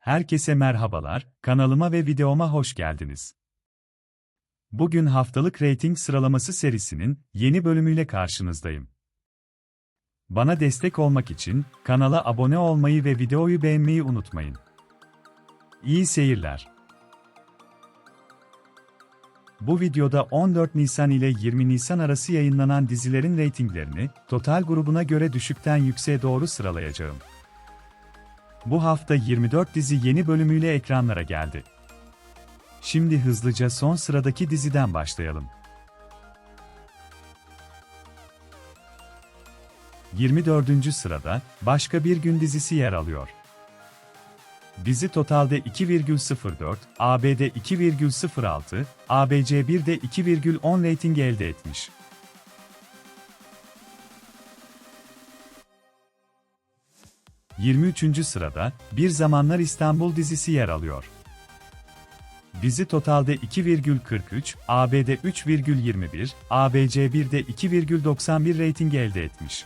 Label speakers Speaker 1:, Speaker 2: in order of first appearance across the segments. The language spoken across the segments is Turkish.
Speaker 1: Herkese merhabalar, kanalıma ve videoma hoş geldiniz. Bugün haftalık reyting sıralaması serisinin yeni bölümüyle karşınızdayım. Bana destek olmak için kanala abone olmayı ve videoyu beğenmeyi unutmayın. İyi seyirler. Bu videoda 14 Nisan ile 20 Nisan arası yayınlanan dizilerin reytinglerini total grubuna göre düşükten yükseğe doğru sıralayacağım. Bu hafta 24 dizi yeni bölümüyle ekranlara geldi. Şimdi hızlıca son sıradaki diziden başlayalım. 24. sırada Başka Bir Gün dizisi yer alıyor. Dizi totalde 2,04, ABD 2,06, ABC1'de 2,10 reyting elde etmiş. ...23. sırada Bir Zamanlar İstanbul dizisi yer alıyor. Dizi totalde 2,43, ABD 3,21, ABC1'de 2,91 reyting elde etmiş.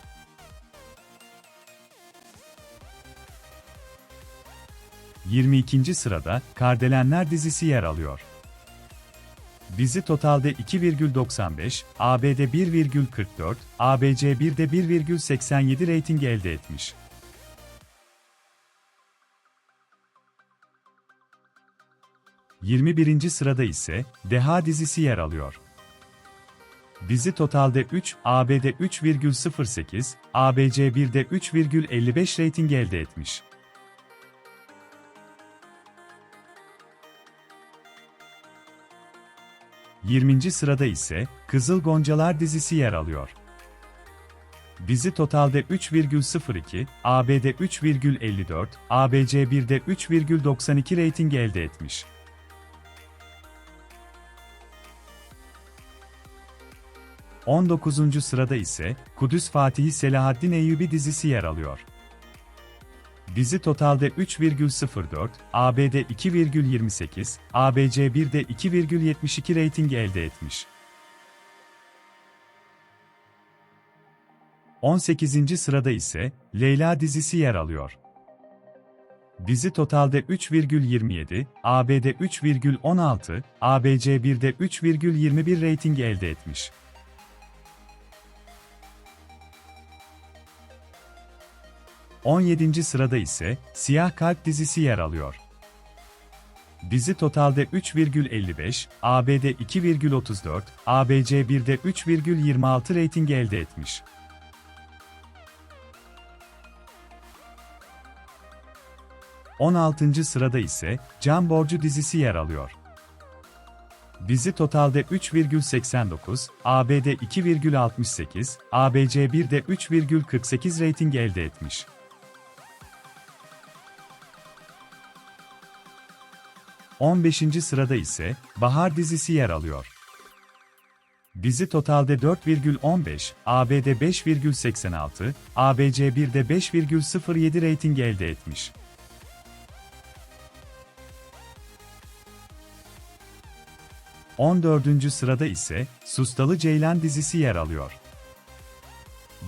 Speaker 1: ...22. sırada Kardelenler dizisi yer alıyor. Dizi totalde 2,95, ABD 1,44, ABC1'de 1,87 reyting elde etmiş. ...21. sırada ise Deha dizisi yer alıyor. Dizi totalde 3, ABD 3,08, ABC1'de 3,55 reyting elde etmiş. ...20. sırada ise Kızıl Goncalar dizisi yer alıyor. Dizi totalde 3,02, ABD 3,54, ABC1'de 3,92 reyting elde etmiş. On dokuzuncu sırada ise Kudüs Fatihi Selahaddin Eyyubi dizisi yer alıyor. Dizi totalde 3,04, ABD 2,28, ABC1'de 2,72 reyting elde etmiş. 18. sırada ise Leyla dizisi yer alıyor. Dizi totalde 3,27, ABD 3,16, ABC1'de 3,21 reyting elde etmiş. 17. sırada ise Siyah Kalp dizisi yer alıyor. Dizi totalde 3,55, ABD 2,34, ABC1'de 3,26 reyting elde etmiş. ...16. sırada ise Can Borcu dizisi yer alıyor. Dizi totalde 3,89, ABD 2,68, ABC1'de 3,48 reyting elde etmiş. 15. sırada ise Bahar dizisi yer alıyor. Dizi totalde 4,15, ABD 5,86, ABC1'de 5,07 reyting elde etmiş. On dördüncü sırada ise Sustalı Ceylan dizisi yer alıyor.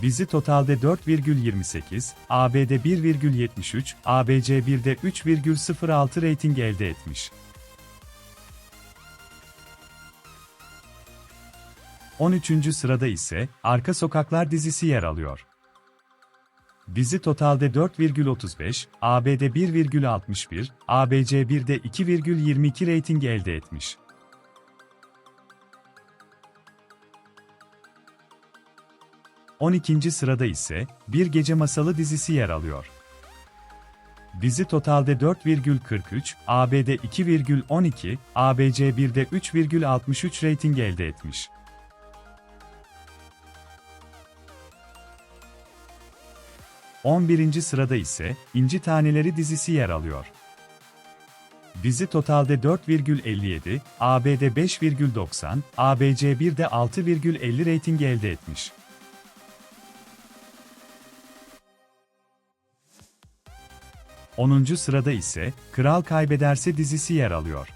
Speaker 1: Dizi totalde 4,28, ABD 1,73, ABC1'de 3,06 reyting elde etmiş. 13. sırada ise Arka Sokaklar dizisi yer alıyor. Dizi totalde 4,35, ABD 1,61, ABC1'de 2,22 reyting elde etmiş. 12. sırada ise Bir Gece Masalı dizisi yer alıyor. Dizi totalde 4,43, ABD 2,12, ABC1'de 3,63 reyting elde etmiş. On birinci sırada ise İnci Taneleri dizisi yer alıyor. Dizi totalde 4,57, ABD 5,90, ABC1'de 6,50 reyting elde etmiş. 10. sırada ise Kral Kaybederse dizisi yer alıyor.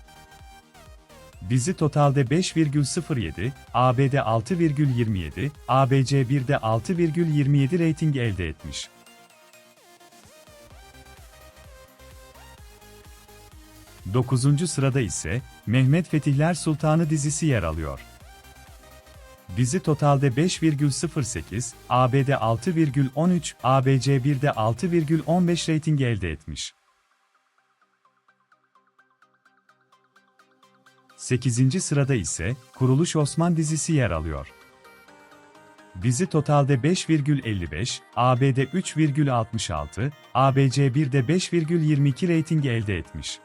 Speaker 1: Dizi totalde 5,07, ABD 6,27, ABC1'de 6,27 reyting elde etmiş. 9. sırada ise Mehmet Fetihler Sultanı dizisi yer alıyor. Dizi totalde 5,08, ABD 6,13, ABC 1'de 6,15 reyting elde etmiş. 8. sırada ise Kuruluş Osman dizisi yer alıyor. Dizi totalde 5,55, ABD 3,66, ABC 1'de 5,22 reyting elde etmiş.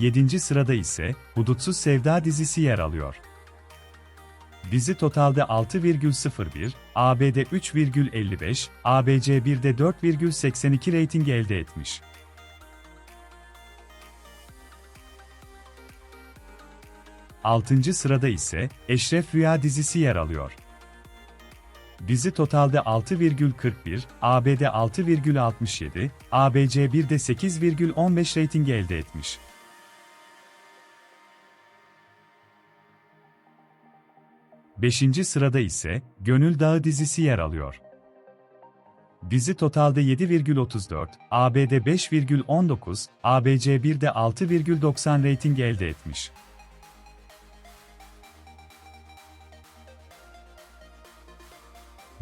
Speaker 1: Yedinci sırada ise Hudutsuz Sevda dizisi yer alıyor. Dizi totalde 6,01, ABD 3,55, ABC 1'de 4,82 reyting elde etmiş. Altıncı sırada ise Eşref Rüya dizisi yer alıyor. Dizi totalde 6,41, ABD 6,67, ABC 1'de 8,15 reyting elde etmiş. Beşinci sırada ise Gönül Dağı dizisi yer alıyor. Dizi totalde 7,34, ABD 5,19, ABC 1'de 6,90 reyting elde etmiş.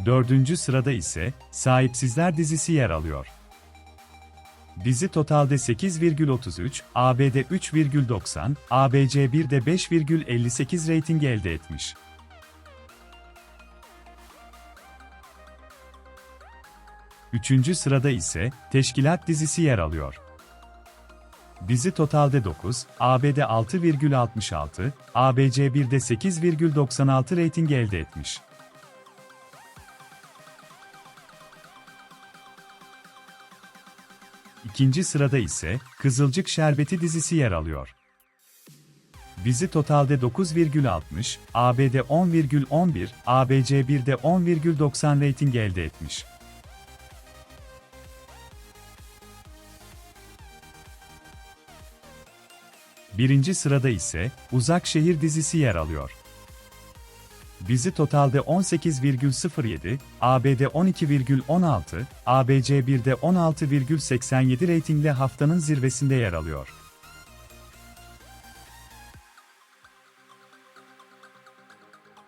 Speaker 1: Dördüncü sırada ise Sahipsizler dizisi yer alıyor. Dizi totalde 8,33, ABD 3,90, ABC 1'de 5,58 reyting elde etmiş. Üçüncü sırada ise Teşkilat dizisi yer alıyor. Dizi totalde 9, ABD 6,66, ABC 1'de 8,96 reyting elde etmiş. İkinci sırada ise Kızılcık Şerbeti dizisi yer alıyor. Dizi totalde 9,60, ABD 10,11, ABC 1'de 10,90 reyting elde etmiş. Birinci sırada ise Uzak Şehir dizisi yer alıyor. Dizi totalde 18,07, ABD 12,16, ABC 1'de 16,87 reytingle haftanın zirvesinde yer alıyor.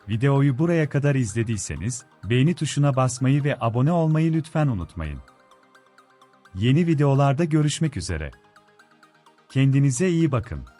Speaker 1: Videoyu buraya kadar izlediyseniz, beğeni tuşuna basmayı ve abone olmayı lütfen unutmayın. Yeni videolarda görüşmek üzere. Kendinize iyi bakın.